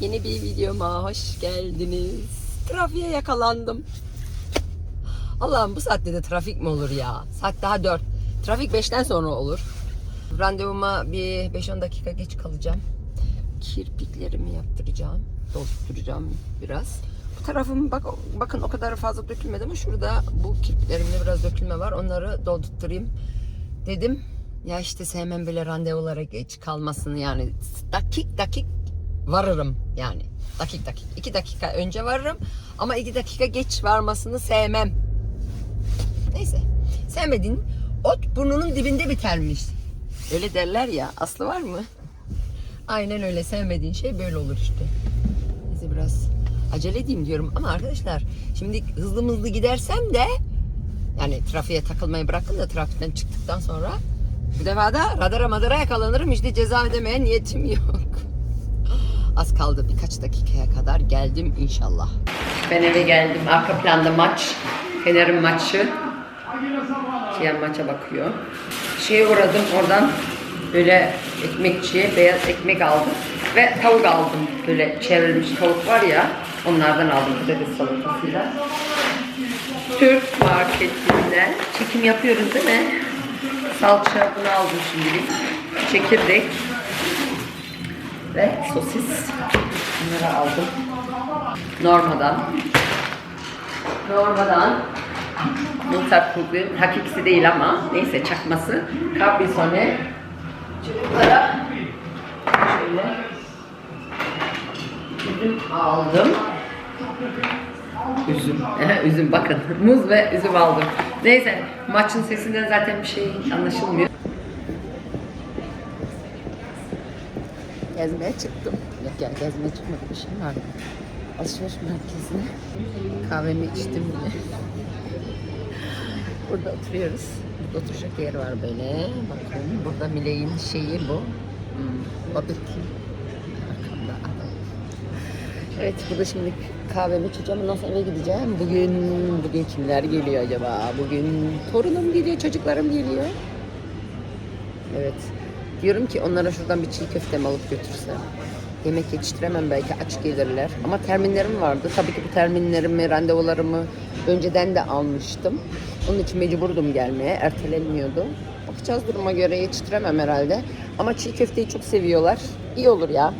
Yeni bir videoma hoş geldiniz. Trafiğe yakalandım. Allah'ım bu saatte de trafik mi olur ya? Saat daha 4. Trafik 5'ten sonra olur. Randevuma bir 5-10 dakika geç kalacağım. Kirpiklerimi yaptıracağım. Dolduracağım biraz. Bu tarafım bak bakın o kadar fazla dökülmedi ama şurada bu kirpiklerimde biraz dökülme var. Onları doldurtturayım dedim. Ya işte sevmem böyle randevulara geç kalmasını yani dakik dakik varırım yani. Dakik dakik. iki dakika önce varırım ama iki dakika geç varmasını sevmem. Neyse. Sevmediğin ot burnunun dibinde bitermiş. Öyle derler ya. Aslı var mı? Aynen öyle. Sevmediğin şey böyle olur işte. Neyse biraz acele edeyim diyorum ama arkadaşlar şimdi hızlı hızlı gidersem de yani trafiğe takılmayı bırakın da trafikten çıktıktan sonra bu defa da radara madara yakalanırım işte ceza ödemeye niyetim yok. Az kaldı birkaç dakikaya kadar geldim inşallah. Ben eve geldim. Arka planda maç. Fener'in maçı. Kiyan maça bakıyor. Şeye uğradım oradan böyle ekmekçiye beyaz ekmek aldım. Ve tavuk aldım. Böyle çevrilmiş tavuk var ya onlardan aldım patates salatasıyla. Türk marketinden çekim yapıyoruz değil mi? Salça bunu aldım şimdilik. Çekirdek ve sosis. Bunları aldım. Normadan. Normadan. Mutfak kokuyor. Hakikisi değil ama neyse çakması. Caprisone. Çocuklara şöyle üzüm aldım. Üzüm. üzüm bakın. Muz ve üzüm aldım. Neyse maçın sesinden zaten bir şey anlaşılmıyor. Gezmeye çıktım. Yok ya gezmeye çıkmadım. İşim vardı. Alışveriş merkezine. Kahvemi içtim bile. Burada oturuyoruz. Burada oturacak yer var böyle. Bakın burada Miley'in şeyi bu. Hmm, adam. Evet burada şimdi kahvemi içeceğim. Ondan sonra eve gideceğim. Bugün bugün kimler geliyor acaba? Bugün torunum geliyor, çocuklarım geliyor. Evet. Diyorum ki onlara şuradan bir çiğ köfte mi alıp götürsem. Yemek yetiştiremem belki aç gelirler. Ama terminlerim vardı. Tabii ki bu terminlerimi, randevularımı önceden de almıştım. Onun için mecburdum gelmeye. Ertelenmiyordu. Bakacağız duruma göre yetiştiremem herhalde. Ama çiğ köfteyi çok seviyorlar. İyi olur ya.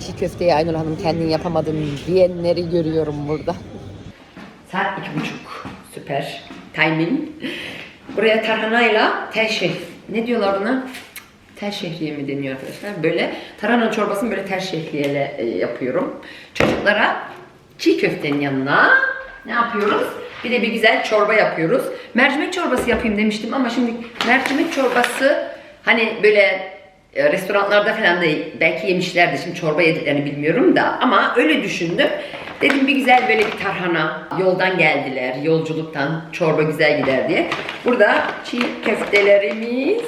Çiğ köfteyi Aynur Hanım kendin yapamadın diyenleri görüyorum burada. Saat iki buçuk. Süper. Timing. Buraya tarhanayla tel şeh. Ne diyorlar ona? Tel şehriye mi deniyor arkadaşlar? Böyle tarhana çorbasını böyle tel şehriyeyle e, yapıyorum. Çocuklara çiğ köftenin yanına ne yapıyoruz? Bir de bir güzel çorba yapıyoruz. Mercimek çorbası yapayım demiştim ama şimdi mercimek çorbası hani böyle e, restoranlarda falan da belki yemişlerdi. Şimdi çorba yediklerini bilmiyorum da ama öyle düşündüm. Dedim bir güzel böyle bir tarhana. Yoldan geldiler. Yolculuktan çorba güzel gider diye. Burada çiğ köftelerimiz.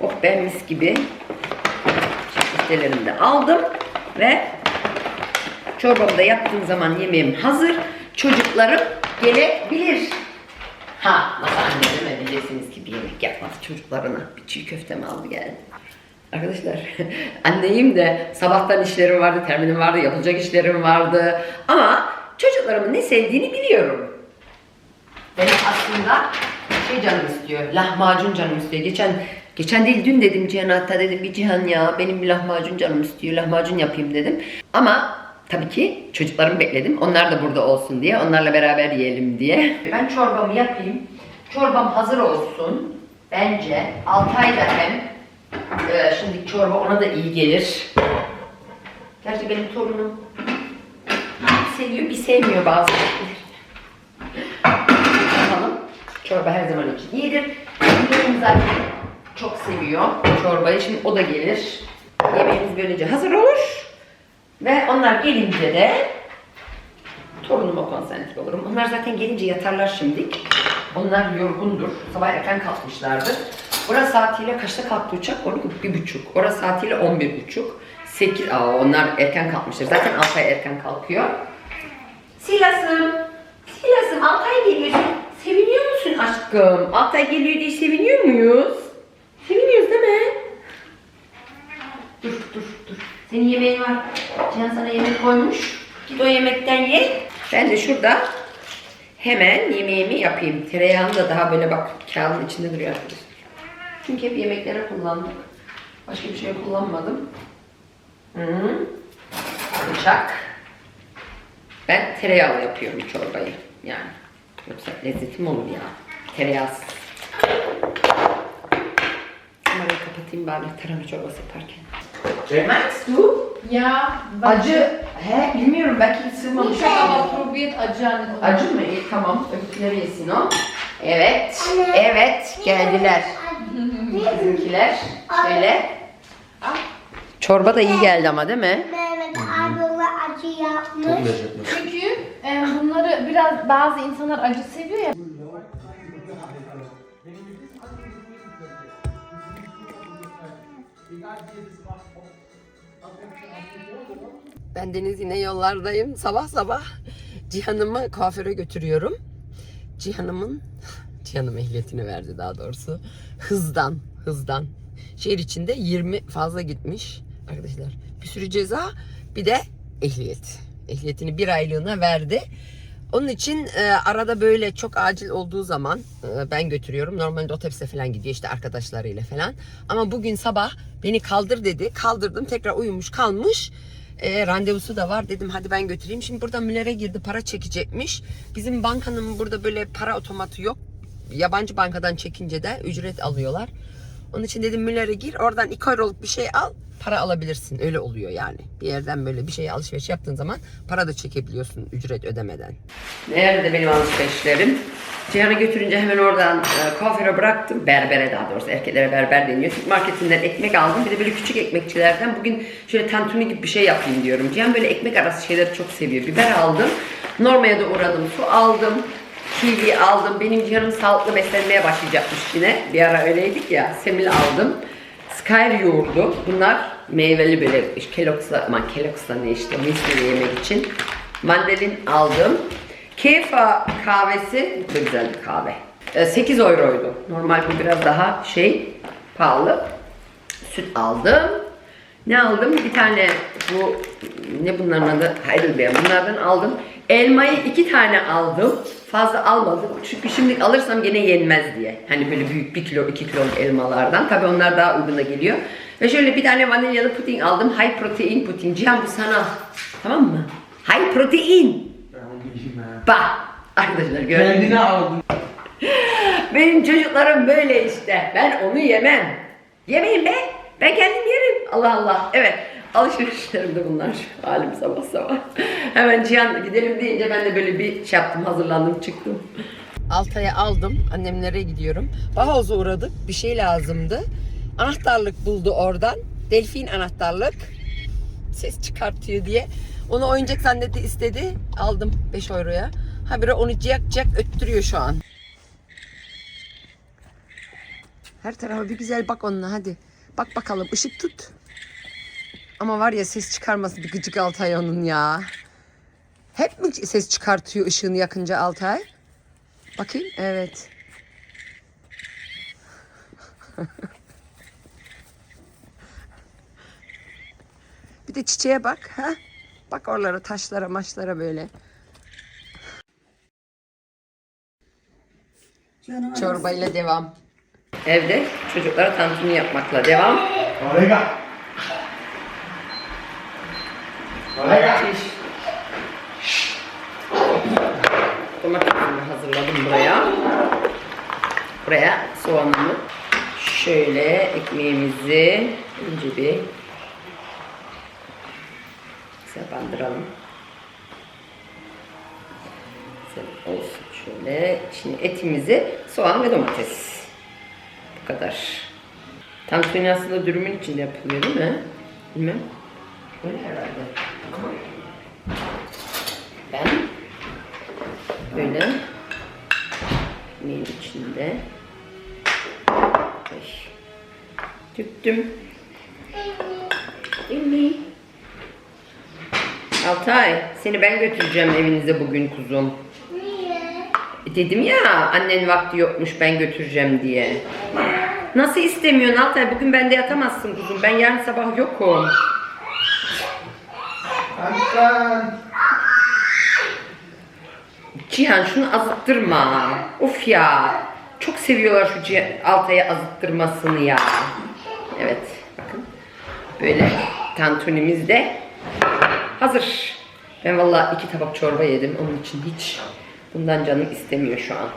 Oh ben mis gibi. Çiğ köftelerimi de aldım. Ve çorbamı da yaptığım zaman yemeğim hazır. Çocuklarım gelebilir. Ha nasıl anne demeyeceksiniz ki bir yemek yapmaz çocuklarına. Bir çiğ köfte mi aldı geldi. Arkadaşlar anneyim de sabahtan işlerim vardı, terminim vardı, yapılacak işlerim vardı. Ama çocuklarımın ne sevdiğini biliyorum. Benim aslında şey canım istiyor, lahmacun canım istiyor. Geçen geçen değil dün dedim Cihan'a hatta dedim bir Cihan ya benim bir lahmacun canım istiyor, lahmacun yapayım dedim. Ama tabii ki çocuklarımı bekledim. Onlar da burada olsun diye, onlarla beraber yiyelim diye. Ben çorbamı yapayım. Çorbam hazır olsun. Bence Altay da hem ee, şimdi çorba ona da iyi gelir. Gerçi benim torunum bir seviyor bir sevmiyor bazı şeyleri. Çorba her zaman için iyidir. Benim zaten çok seviyor çorbayı. Şimdi o da gelir. Yemeğimiz böylece hazır olur. Ve onlar gelince de torunuma konsantre olurum. Onlar zaten gelince yatarlar şimdi. Onlar yorgundur. Sabah erken kalkmışlardır. Orası saatiyle kaçta kalktı uçak? 12 buçuk. Orası saatiyle 11 buçuk. 8, aa onlar erken kalkmışlar. Zaten Altay erken kalkıyor. Silas'ım. Silas'ım Altay geliyor. Seviniyor musun aşkım? Altay geliyor diye seviniyor muyuz? Senin yemeğin var. Cihan sana yemek koymuş. Git o yemekten ye. Ben de şurada hemen yemeğimi yapayım. Tereyağını da daha böyle bak kağıdın içinde duruyor arkadaşlar. Çünkü hep yemeklere kullandık. Başka bir şey kullanmadım. -hı. Bıçak. Ben tereyağlı yapıyorum çorbayı. Yani. Yoksa lezzetim olur ya. Tereyağsız. Kamerayı kapatayım bari tarhana çorbası yaparken. Max du? Ja, Acı. He bilmiyorum belki sığmamış. Aber probiert acı anne. Acı mı? İyi tamam. Öbürküleri yesin o. Evet. Evet. Geldiler. Bizimkiler. Şöyle. Çorba da iyi geldi ama değil mi? Mehmet abi ona acı yapmış. Lezzetli. Çünkü e, bunları biraz bazı insanlar acı seviyor ya. Ben Deniz yine yollardayım. Sabah sabah Cihan'ımı kuaföre götürüyorum. Cihan'ımın Cihan'ım ehliyetini verdi daha doğrusu. Hızdan, hızdan. Şehir içinde 20 fazla gitmiş arkadaşlar. Bir sürü ceza, bir de ehliyet. Ehliyetini bir aylığına verdi. Onun için e, arada böyle çok acil olduğu zaman e, ben götürüyorum. Normalde otobüse falan gidiyor işte arkadaşlarıyla falan. Ama bugün sabah beni kaldır dedi. Kaldırdım tekrar uyumuş kalmış. E, randevusu da var. Dedim hadi ben götüreyim. Şimdi burada Müller'e girdi para çekecekmiş. Bizim bankanın burada böyle para otomatı yok. Yabancı bankadan çekince de ücret alıyorlar. Onun için dedim Müller'e gir. Oradan 2 euroluk bir şey al. Para alabilirsin. Öyle oluyor yani. Bir yerden böyle bir şey alışveriş yaptığın zaman para da çekebiliyorsun ücret ödemeden. Nerede benim alışverişlerim? Cihan'ı götürünce hemen oradan e, kuaföre bıraktım. Berbere daha doğrusu erkeklere berber deniyor. Türk marketinden ekmek aldım. Bir de böyle küçük ekmekçilerden bugün şöyle tantuni gibi bir şey yapayım diyorum. Cihan böyle ekmek arası şeyleri çok seviyor. Biber aldım. Normaya da uğradım. Su aldım. Kiwi aldım. Benim Cihan'ım sağlıklı beslenmeye başlayacakmış yine. Bir ara öyleydik ya. Semil aldım. Skyr yoğurdu. Bunlar meyveli böyle Kellogg's'la, aman Kellogg's'la ne işte müsli yemek için. Mandalin aldım. Kefa kahvesi, bu da güzel bir kahve. Ee, 8 euroydu. Normal bu biraz daha şey pahalı. Süt aldım. Ne aldım? Bir tane bu ne bunların adı? Heidelbeer. Bunlardan aldım. Elmayı iki tane aldım. Fazla almadım. Çünkü şimdi alırsam gene yenmez diye. Hani böyle büyük bir kilo, iki kiloluk elmalardan. Tabi onlar daha uyguna geliyor. Ve şöyle bir tane vanilyalı puding aldım. High protein puding. Cihan bu sana. Tamam mı? High protein. Bak. Arkadaşlar gördünüz? Kendine aldın. Benim çocuklarım böyle işte. Ben onu yemem. Yemeyin be. Ben kendim yerim. Allah Allah. Evet. Alışverişlerim de bunlar. Halim sabah sabah. Hemen Cihan gidelim deyince ben de böyle bir şey yaptım. Hazırlandım çıktım. Altay'a aldım. Annemlere gidiyorum. Bahoz'a uğradık. Bir şey lazımdı. Anahtarlık buldu oradan. Delfin anahtarlık. Ses çıkartıyor diye. Onu oyuncak zannetti istedi. Aldım 5 euroya. Habire onu ciyak ciyak öttürüyor şu an. Her tarafa bir güzel bak onunla hadi. Bak bakalım ışık tut. Ama var ya ses çıkarması bir gıcık Altay onun ya. Hep mi ses çıkartıyor ışığını yakınca Altay? Bakayım evet. bir de çiçeğe bak. ha. Bak oralara taşlara maçlara böyle. Çorbayla devam. Evde çocuklara tantuni yapmakla devam. Oraya. Buraya. Buraya soğanımı şöyle ekmeğimizi önce bir bandıralım. Güzel olsun şöyle. Şimdi etimizi soğan ve domates. Bu kadar. Tantuni aslında dürümün içinde yapılıyor değil mi? Bilmem. Öyle herhalde. Ben böyle ekmeğin içinde döktüm. Emmi. Altay, seni ben götüreceğim evinize bugün kuzum. Niye? Dedim ya annen vakti yokmuş ben götüreceğim diye. Nasıl istemiyorsun Altay? Bugün bende yatamazsın kuzum. Ben yarın sabah yokum. Jalan. Cihan şunu azıttırma. Of ya. Çok seviyorlar şu Cihan, Altay'ı azıttırmasını ya. Evet bakın. Böyle tantunimiz de hazır. Ben vallahi iki tabak çorba yedim. Onun için hiç bundan canım istemiyor şu an.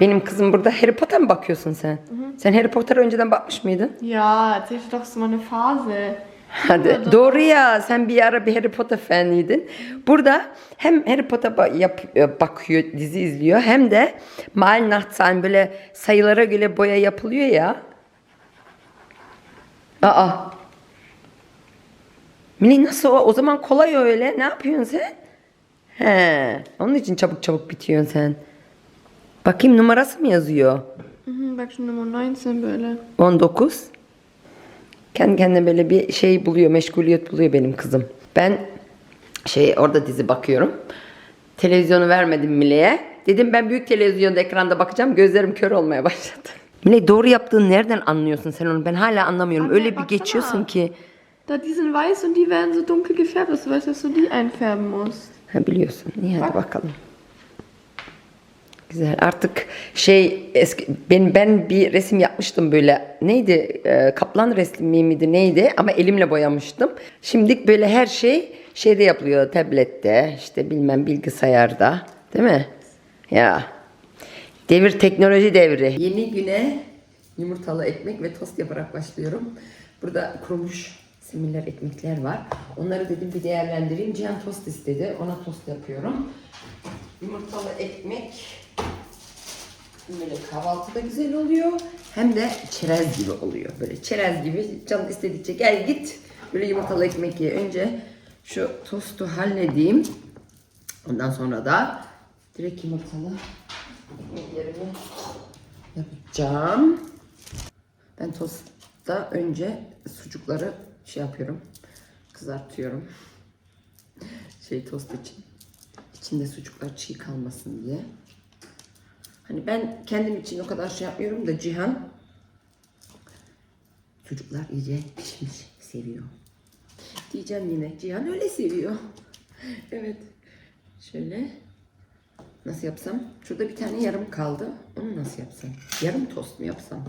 Benim kızım burada Harry Potter mı bakıyorsun sen? Sen Harry Potter'a önceden bakmış mıydın? Ja, hatte doch so mal eine Phase. Hadi. Doğru ya sen bir ara bir Harry Potter faniydin. Burada hem Harry Potter yap- e, bakıyor, dizi izliyor hem de Mal Nachtzahlen böyle sayılara göre boya yapılıyor ya. Aa. Mini nasıl o? O zaman kolay öyle. Ne yapıyorsun sen? He. Onun için çabuk çabuk bitiyorsun sen. Bakayım numarası mı yazıyor? Mhm, bak şu numara 19 böyle. 19. Kendi kendine böyle bir şey buluyor, meşguliyet buluyor benim kızım. Ben şey orada dizi bakıyorum. Televizyonu vermedim Mile'ye. Dedim ben büyük televizyonda ekranda bakacağım. Gözlerim kör olmaya başladı. Mile doğru yaptığını nereden anlıyorsun sen onu? Ben hala anlamıyorum. Anne, Öyle bir baksana. geçiyorsun ki. Da die sind weiß und die werden so dunkel gefärbt, dass du weißt, dass du die einfärben musst. Ha biliyorsun. İyi hadi bakalım. Güzel. Artık şey eski ben ben bir resim yapmıştım böyle. Neydi? Ee, kaplan resmi miydi neydi? Ama elimle boyamıştım. Şimdi böyle her şey şeyde yapılıyor. Tablette, işte bilmem bilgisayarda. Değil mi? Ya. Devir teknoloji devri. Yeni güne yumurtalı ekmek ve tost yaparak başlıyorum. Burada kurumuş semiller ekmekler var. Onları dedim bir değerlendireyim. Cihan tost istedi. Ona tost yapıyorum. Yumurtalı ekmek böyle kahvaltıda güzel oluyor. Hem de çerez gibi oluyor. Böyle çerez gibi canın istedikçe gel git. Böyle yumurtalı ekmek ye. Önce şu tostu halledeyim. Ondan sonra da direkt yumurtalı ekmeklerimi yapacağım. Ben tostta önce sucukları şey yapıyorum. Kızartıyorum. Şey tost için. İçinde sucuklar çiğ kalmasın diye. Hani ben kendim için o kadar şey yapmıyorum da Cihan çocuklar iyice pişmiş seviyor. Diyeceğim yine Cihan öyle seviyor. evet. Şöyle nasıl yapsam? Şurada bir tane yarım kaldı. Onu nasıl yapsam? Yarım tost mu yapsam?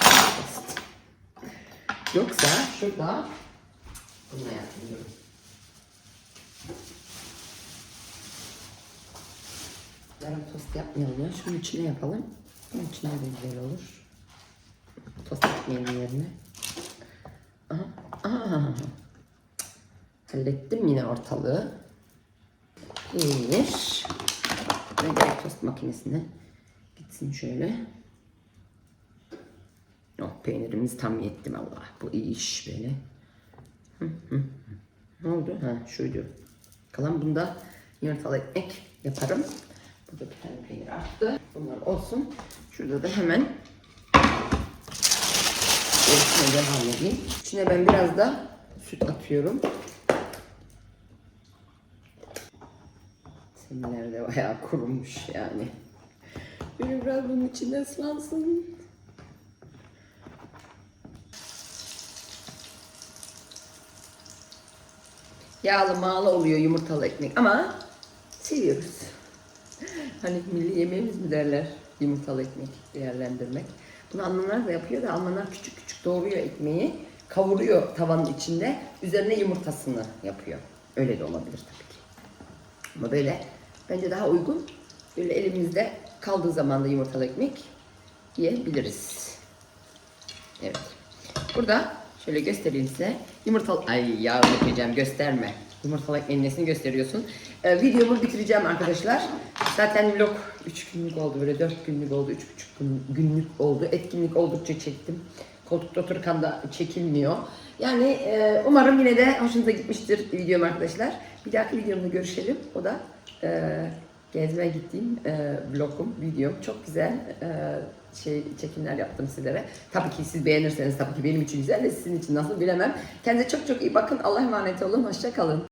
Tost. Yoksa şurada bunu yapıyorum. Yarım tost yapmayalım ya. Şunun içine yapalım. Bunun içine de güzel olur. Tost ekmeğinin yerine. Aha. Aha. Hallettim yine ortalığı. Bir. Ve direkt tost makinesine gitsin şöyle. Oh peynirimiz tam yetti valla. Bu iyi iş böyle. Hı, hı. Ne oldu? Ha şuydu. Kalan bunda yumurtalı ekmek yaparım. Burada bir tane peynir arttı. Bunlar olsun. Şurada da hemen gerisine devam edeyim. İçine ben biraz da süt atıyorum. Seminler de bayağı kurumuş yani. Böyle biraz bunun içinde ıslansın. Yağlı mağlı oluyor yumurtalı ekmek ama seviyoruz. Hani milli yemeğimiz mi derler yumurtalı ekmek değerlendirmek. Bunu Almanlar da yapıyor da Almanlar küçük küçük doğruyor ekmeği, kavuruyor tavanın içinde, üzerine yumurtasını yapıyor. Öyle de olabilir tabii ki. Ama böyle bence daha uygun. Böyle elimizde kaldığı zaman da yumurtalı ekmek yiyebiliriz. Evet. Burada şöyle göstereyim size. Yumurtalı... Ay yağ dökeceğim gösterme. Yumurtalı ekmeğin nesini gösteriyorsun. Ee, videomu bitireceğim arkadaşlar. Zaten vlog 3 günlük oldu böyle 4 günlük oldu 3,5 gün, günlük oldu. Etkinlik oldukça çektim. Koltukta otururken da çekilmiyor. Yani e, umarım yine de hoşunuza gitmiştir videom arkadaşlar. Bir dahaki videomda görüşelim. O da e, gezmeye gittiğim e, vlogum, videom. Çok güzel e, şey çekimler yaptım sizlere. Tabii ki siz beğenirseniz tabii ki benim için güzel de sizin için nasıl bilemem. Kendinize çok çok iyi bakın. Allah'a emanet olun. Hoşça kalın.